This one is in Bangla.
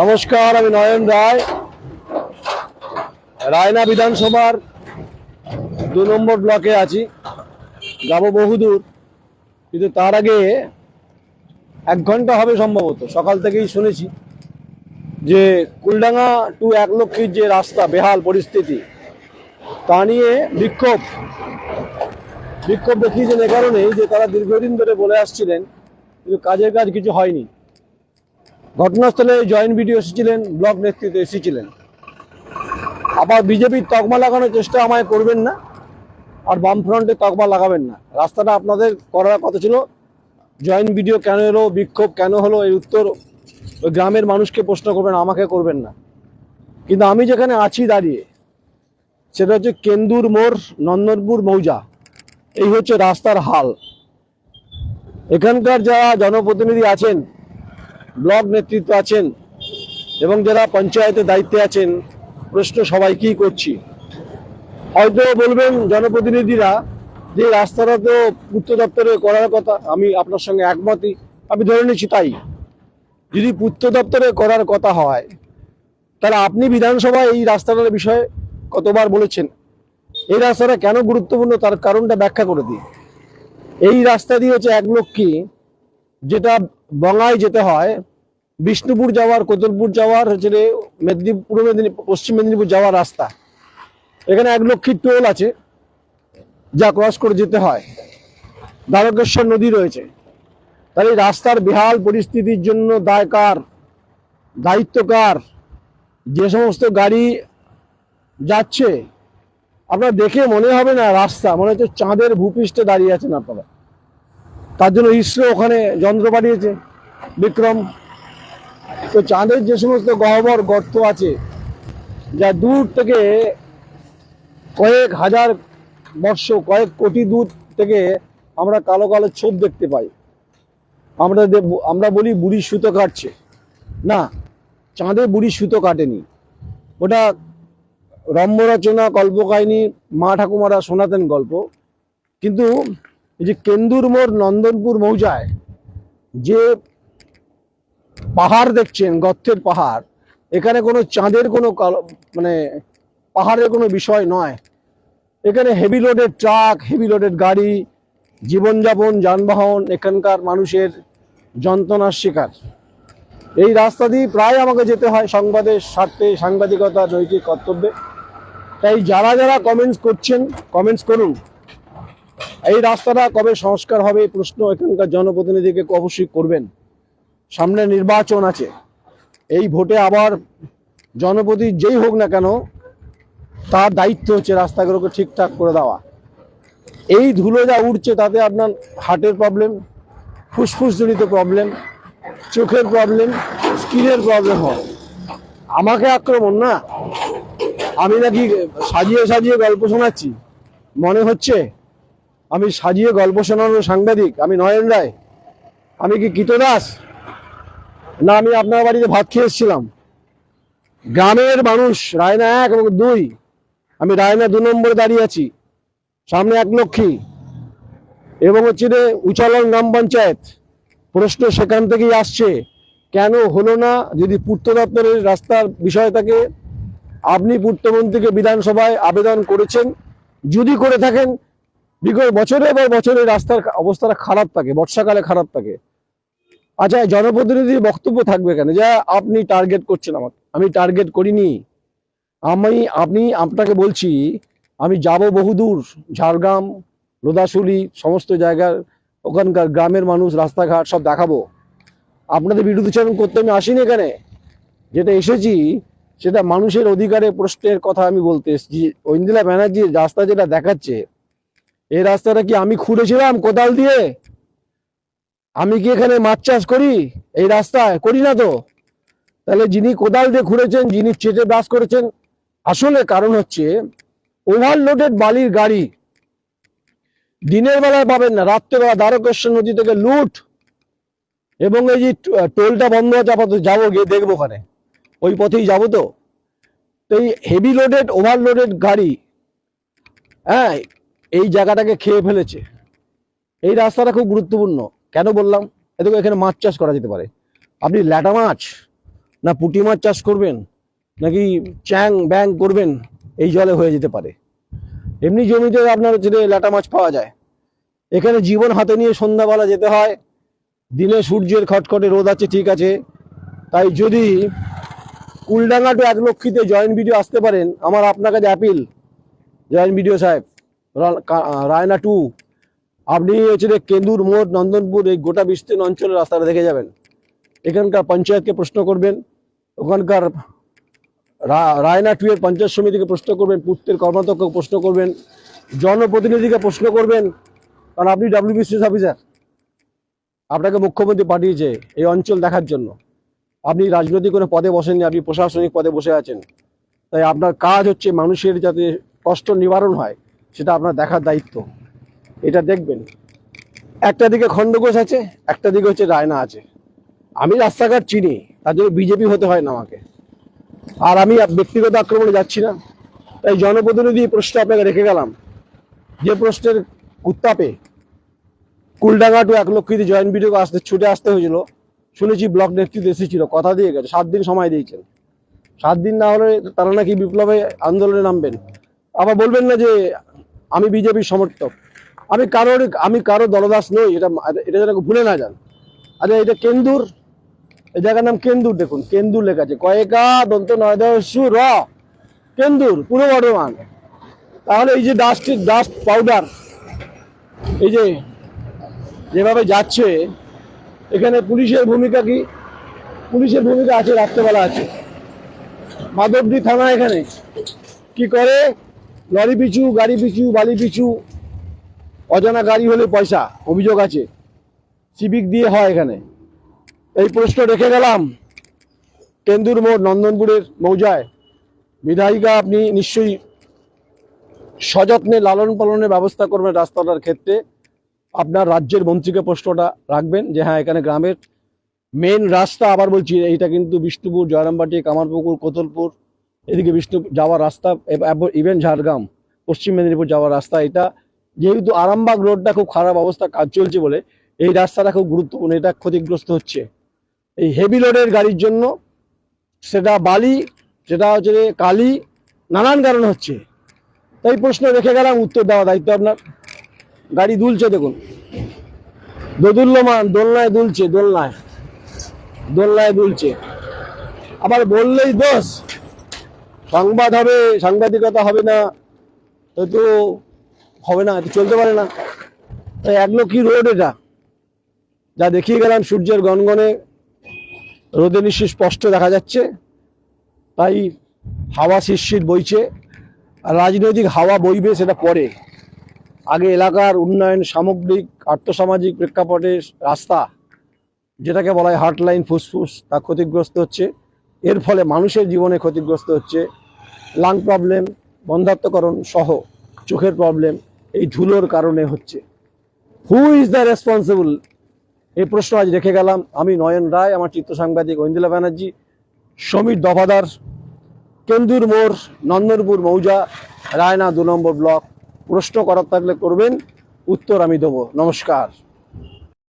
নমস্কার, আমি নয়ন রায়। রায়না বিধানসভার দু নম্বর ব্লকে আছি। যাব বহুদূর কিন্তু তার আগে এক ঘণ্টা হবে সম্ভবত। সকাল থেকেই শুনেছি যে কুলডাঙ্গা টু এক লক্ষীর যে রাস্তা, বেহাল পরিস্থিতি, তা নিয়ে বিক্ষোভ। বিক্ষোভ দেখিয়েছেন এ কারণেই যে তারা দীর্ঘদিন ধরে বলে আসছিলেন, কিন্তু কাজের কাজ কিছু হয়নি। ঘটনাস্থলে জয়েন্ট বিডিও এসেছিলেন, ব্লক নেতৃত্ব এসেছিলেন। আবার বিজেপির তকমা লাগানোর চেষ্টা আমায় করবেন না, আর বামফ্রন্টে তকমা লাগাবেন না। রাস্তাটা আপনাদের করার কথা ছিল, জয়েন্ট ভিডিও কেন এলো, বিক্ষোভ কেন হলো এই উত্তর ওই গ্রামের মানুষকে প্রশ্ন করবেন, আমাকে করবেন না। কিন্তু আমি যেখানে আছি দাঁড়িয়ে, সেটা হচ্ছে কেন্দুর মোড়, নন্দনপুর, মৌজা। এই হচ্ছে রাস্তার হাল। এখানকার যারা জনপ্রতিনিধি আছেন ব্লক নেতৃত্ব আছেন এবং যারা পঞ্চায়েতের দায়িত্বে আছেন, প্রশ্ন সবাইকেই করছি। হয়তো বলবেন জনপ্রতিনিধিরা যে রাস্তাটা তো পূর্ত দপ্তরে করার কথা, আমি আপনার সঙ্গে একমতই। আমি ধরে নিচ্ছি তাই। যদি পূর্ত দপ্তরে করার কথা হয়, তাহলে আপনি বিধানসভায় এই রাস্তাটার বিষয়ে কতবার বলেছেন? এই রাস্তাটা কেন গুরুত্বপূর্ণ? তার কারণটা ব্যাখ্যা করে দিই। এই রাস্তা দিয়ে হচ্ছে এক লক্ষ্মী, যেটা বঙ্গায় যেতে হয় বিষ্ণুপুর যাওয়ার কোতলপুর যাওয়ার, হচ্ছে মেদিনীপুর, পূর্ব মেদিনীপুর, পশ্চিম মেদিনীপুর যাওয়ার রাস্তা। এখানে এক লক্ষীর টোল আছে, যা ক্রস করে যেতে হয়। দ্বারকেশ্বর নদী রয়েছে। তাহলে রাস্তার বেহাল পরিস্থিতির জন্য দায়কার দায়িত্বকার যে সমস্ত গাড়ি যাচ্ছে, আপনার দেখে মনে হবে না রাস্তা, মনে হচ্ছে চাঁদের ভূপৃষ্ঠে দাঁড়িয়ে আছেন আপনারা। তার জন্য ইসরো ওখানে যন্ত্র পাঠিয়েছে, বিক্রম। তো চাঁদের যে সমস্ত গহ্বর গর্ত আছে, যা দূর থেকে কয়েক হাজার বর্ষ, কয়েক কোটি দূর থেকে আমরা কালো কালো ছোপ দেখতে পাই। আমরা আমরা বলি বুড়ি সুতো কাটছে। না, চাঁদে বুড়ি সুতো কাটেনি। ওটা রম্যরচনা, কল্পকাহিনী, মা ঠাকুমারা শোনাতেন গল্প। কিন্তু এই যে কেন্দুর মোড় নন্দনপুর মৌজায় যে পাহাড় দেখছেন, গর্তের পাহাড়। এখানে কোনো চাঁদের কোনো মানে পাহাড়ের কোনো বিষয় নয়। এখানে heavy loaded truck heavy loaded গাড়ি, জীবনযাপন, যানবাহন, এখানকার মানুষের যন্ত্রণার শিকার। এই রাস্তা দিয়ে প্রায় আমাকে যেতে হয় সংবাদের স্বার্থে, সাংবাদিকতা, নৈতিক কর্তব্যে। তাই যারা যারা কমেন্টস করছেন কমেন্টস করুন। এই রাস্তাটা কবে সংস্কার হবে, প্রশ্ন এখানকার জনপ্রতিনিধিকে অবশ্যই করবেন। সামনে নির্বাচন আছে। এই ভোটে আবার জনপ্রতি যেই হোক না কেন, তার দায়িত্ব হচ্ছে রাস্তাগুলোকে ঠিকঠাক করে দেওয়া। এই ধুলো যা উঠছে তাতে আপনার হার্টের প্রবলেম ফুসফুসজনিত প্রবলেম চোখের প্রবলেম স্কিনের প্রবলেম হয়। আমাকে আক্রমণ না? আমি নাকি সাজিয়ে সাজিয়ে গল্প শোনাচ্ছি। মনে হচ্ছে আমি সাজিয়ে গল্প শোনানোর সাংবাদিক, আমি নয়ন রায়। আমি কি কীতদাস? না, আমি আপনার বাড়িতে ভাত খেয়ে এসেছিলাম। গ্রামের মানুষ, রায়না এক এবং দুই। আমি রায়না দু নম্বরে দাঁড়িয়ে আছি, সামনে এক লক্ষ্মী এবং হচ্ছে যে উচালন গ্রাম পঞ্চায়েত। প্রশ্ন সেখান থেকেই আসছে, কেন হলো না? যদি পূর্ত দপ্তরের রাস্তার বিষয় থাকে আপনি পূর্তমন্ত্রীকে বিধানসভায় আবেদন করেছেন, যদি করে থাকেন, বিগত বছরে বা বছরে রাস্তার অবস্থাটা খারাপ থাকে, বর্ষাকালে খারাপ থাকে। আচ্ছা জনপ্রতিনিধির বক্তব্য থাকবে কেন যে আপনি টার্গেট করছেন আমাকে, আমি টার্গেট করিনি। আমি, আপনি, আপনাকে বলছি, আমি যাব বহুদূর, ঝাড়গ্রাম লোদাশুলি সমস্ত জায়গার, ওখানকার গ্রামের মানুষ, রাস্তাঘাট সব দেখাবো। আপনাদের বিরুদ্ধচারণ করতে আমি আসিনি এখানে। যেটা এসেছি, সেটা মানুষের অধিকারের প্রশ্নের কথা আমি বলতে এসেছি। ঐন্দিলা ব্যানার্জির রাস্তা যেটা দেখাচ্ছে, এই রাস্তাটা কি আমি খুঁড়েছিলাম কোদাল দিয়ে? আমি কি এখানে মাছ চাষ করি? এই রাস্তায়? করি না তো। তাহলে যিনি কোদাল দিয়ে খুঁড়েছেন, যিনি চেটে বাস করেছেন, আসলে কারণ হচ্ছে ওভারলোডেড বালির গাড়ি। দিনের বেলায় পাবেন না, রাত্রেবেলা দ্বারকেশ্বর নদী থেকে লুট। এবং এই যে টোলটা বন্ধ আছে, আপাতত যাব, গিয়ে দেখব ওখানে। ওই পথেই যাব তো। তো এই হেভি লোডেড ওভারলোডেড গাড়ি হ্যাঁ এই জায়গাটাকে খেয়ে ফেলেছে। এই রাস্তাটা খুব গুরুত্বপূর্ণ। কেন বললাম? এদিকে এখানে মাছ চাষ করা যেতে পারে। আপনি ল্যাটা মাছ না পুঁটি মাছ চাষ করবেন, নাকি চ্যাং ব্যাং করবেন, এই জলে হয়ে যেতে পারে। এমনি জমিতে আপনার হচ্ছে ল্যাটা মাছ পাওয়া যায়। এখানে জীবন হাতে নিয়ে সন্ধ্যাবেলা যেতে হয়। দিনে সূর্যের খটখটে রোদ আছে, ঠিক আছে। তাই যদি কুলডাঙ্গা টু এক লক্ষিতে জয়েন্ট ভিডিও আসতে পারেন, আমার আপনার কাছে অ্যাপিল জয়েন্ট ভিডিও সাহেব রায়না টু আপনি হচ্ছে কেন্দুর মোড়, নন্দনপুর, এই গোটা বিস্তীর্ণ অঞ্চলের রাস্তাটা দেখে যাবেন। এখানকার পঞ্চায়েতকে প্রশ্ন করবেন, ওখানকার রায়না টু এর পঞ্চায়েত সমিতিকে প্রশ্ন করবেন পূর্তের কর্মাধ্যক্ষকে প্রশ্ন করবেন, জনপ্রতিনিধিকে প্রশ্ন করবেন, কারণ আপনি ডাব্লিউবিসিএস অফিসার আপনাকে মুখ্যমন্ত্রী পাঠিয়েছে এই অঞ্চল দেখার জন্য। আপনি রাজনৈতিক কোনো পদে বসেননি, আপনি প্রশাসনিক পদে বসে আছেন। তাই আপনার কাজ হচ্ছে মানুষের যাতে কষ্ট নিবারণ হয়, সেটা আপনার দেখার দায়িত্ব। এটা দেখবেন। একটা দিকে খণ্ডঘোষ আছে, একটা দিকে হচ্ছে রায়না আছে। আমি রাস্তাঘাট চিনি, তার জন্য বিজেপি হতে হয় না আমাকে। আর আমি ব্যক্তিগত আক্রমণে যাচ্ছি না। তাই জনপ্রতিনিধি প্রশ্ন আপনাকে রেখে গেলাম। যে প্রশ্নের উত্তাপে কুলডাঙ্গা টু এক লক্ষিতে জয়েন্ট ভিডিও আসতে, ছুটে আসতে হয়েছিল, শুনেছি ব্লক নেতৃত্ব এসেছিল, কথা দিয়ে গেছে, সাত দিন সময় দিয়েছেন। সাত দিন না হলে তারা নাকি বিপ্লবে আন্দোলনে নামবেন। আবার বলবেন না যে আমি বিজেপির সমর্থক। আমি কারোর, আমি কারও দলদাস নই, এটা এটা যেন ভুলে না যান। আরে, এটা কেন্দুর। এই জায়গার নাম কেন্দুর, দেখুন, কেন্দুর লেখা আছে। কয়েকা দন্ত নয়দস্যু র, কেন্দুর পুরো বর্ধমান। তাহলে এই যে ডাস্ট ডাস্ট পাউডার এই যে যেভাবে যাচ্ছে, এখানে পুলিশের ভূমিকা কি? পুলিশের ভূমিকা আছে, রাত্রেবেলা আছে। মাধবদী থানা এখানে। কি করে? লরি পিছু, গাড়ি পিছু, বালি পিছু অজানা গাড়ি হলে পয়সা, অভিযোগ আছে। সিভিক দিয়ে হয় এখানে। এই প্রশ্ন রেখে গেলাম। কেন্দুর মোড়, নন্দনপুরের মৌজায়। বিধায়িকা আপনি নিশ্চয়ই সযত্নে লালন পালনের ব্যবস্থা করবেন রাস্তাটার ক্ষেত্রে। আপনার রাজ্যের মন্ত্রীকে প্রশ্নটা রাখবেন যে হ্যাঁ এখানে গ্রামের মেন রাস্তা আবার বলছি, এইটা কিন্তু বিষ্ণুপুর, জয়রামবাটি, কামারপুকুর, কোতলপুর, এদিকে বিষ্ণু যাওয়ার রাস্তা ইভেন ঝাড়গ্রাম, পশ্চিম মেদিনীপুর যাওয়ার রাস্তা, এটা যেহেতু আরামবাগ রোডটা খুব খারাপ অবস্থা কাজ চলছে বলে, এই রাস্তাটা খুব গুরুত্বপূর্ণ, এটা ক্ষতিগ্রস্ত হচ্ছে। এই হেভি লোডের গাড়ির জন্য সেটা বালি, সেটা হচ্ছে কালি, নানান কারণ হচ্ছে। তাই প্রশ্ন রেখে গেলাম, উত্তর দেওয়া দায়িত্ব আপনার। গাড়ি দুলছে দেখুন। দোদুল্যমান, দোলনায় দুলছে, দোলনায়। দোলনায় দুলছে। আবার বললেই দোষ। সংবাদ হবে, সাংবাদিকতা হবে না। তো হবে না তো চলতে পারে না। তাই এক লক্ষ্মী রোড এটা? যা দেখিয়ে গেলাম, সূর্যের গনগনে রোদে নিশ্চয়ই স্পষ্ট দেখা যাচ্ছে। তাই হাওয়া শিরশির বইছে। আর রাজনৈতিক হাওয়া বইবে সেটা পরে। আগে এলাকার উন্নয়ন, সামগ্রিক, আর্থসামাজিক প্রেক্ষাপটে রাস্তা, যেটাকে বলা হয় হার্টলাইন ফুসফুস, তা ক্ষতিগ্রস্ত হচ্ছে। এর ফলে মানুষের জীবনে ক্ষতিগ্রস্ত হচ্ছে। লাং প্রবলেম বন্ধাত্মকরণ সহ চোখের প্রবলেম এই ঝুলোর কারণে হচ্ছে। হু ইজ দ্য রেসপন্সিবল এই প্রশ্ন আজ রেখে গেলাম। আমি নয়ন রায়, আমার চিত্র সাংবাদিক ঐন্দিলা ব্যানার্জি, সমীর দফাদার, কেন্দুর মোড়, নন্দনপুর মৌজা, রায়না দু নম্বর ব্লক। প্রশ্ন করার থাকলে করবেন, উত্তর আমি দেবো। নমস্কার।